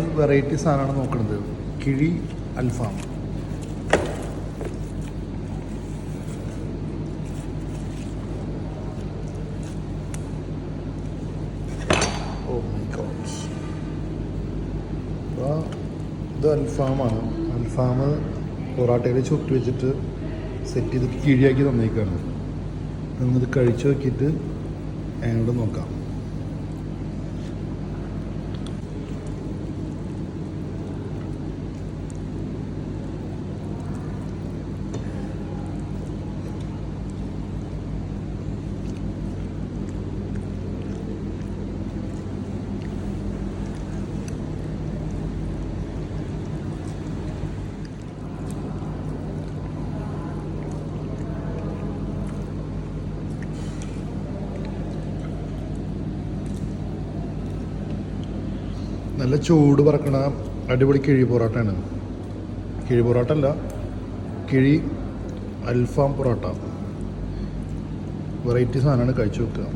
Variety സാധനമാണ് നോക്കുന്നത്. കിഴി അൽഫാം. ഗോഡ് ഇത് അൽഫാമാണ്. അൽഫാം പൊറാട്ടയിൽ ചുട്ട് വെച്ചിട്ട് സെറ്റ് ചെയ്തിട്ട് കിഴിയാക്കി തന്നേക്കാണ്. നിങ്ങളിത് കഴിച്ചു നോക്കിയിട്ട് അങ്ങോട്ട് നോക്കാം. നല്ല ചൂട് പറക്കണ അടിപൊളി കിഴി പൊറോട്ടയാണ്. കിഴി പൊറോട്ട അല്ല കിഴി അൽഫാം പൊറോട്ട. വെറൈറ്റി സാധനമാണ് കഴിച്ചു വെക്കുക